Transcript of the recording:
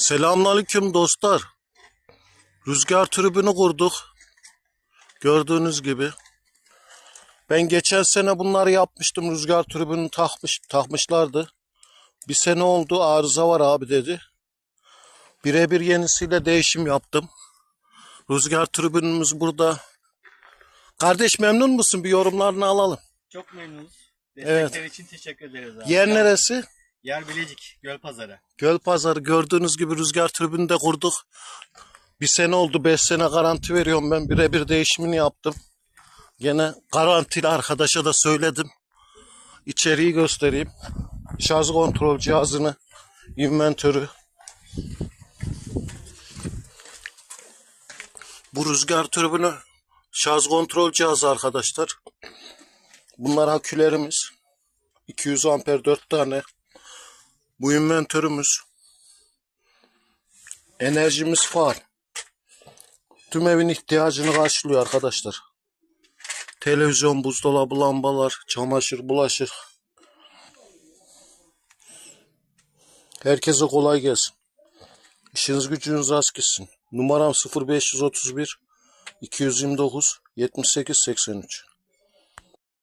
Selamünaleyküm dostlar. Rüzgar tribünü kurduk. Gördüğünüz gibi. Ben geçen sene bunları yapmıştım. Rüzgar tribünü takmış, takmışlardı. Bir sene oldu arıza var abi dedi. Birebir yenisiyle değişim yaptım. Rüzgar tribünümüz burada. Kardeş memnun musun? Bir yorumlarını alalım. Çok memnunuz. Evet. Destekler için teşekkür ederiz abi. Yer neresi? Yer Bilecik, Göl Pazarı. Göl Pazarı gördüğünüz gibi rüzgar tribünü de kurduk. Bir sene oldu, beş sene garanti veriyorum ben. Birebir değişimini yaptım. Gene garantili arkadaşa da söyledim. İçeriği göstereyim. Şarj kontrol cihazını, inventörü. Bu rüzgar tribünü şarj kontrol cihazı arkadaşlar. Bunlar akülerimiz. 200 amper 4 tane. Bu inventörümüz. Enerjimiz far. Tüm evin ihtiyacını karşılıyor arkadaşlar. Televizyon, buzdolabı, lambalar, çamaşır, bulaşık. Herkese kolay gelsin. İşiniz gücünüz rast gitsin. Numaram 0531 229 78 83.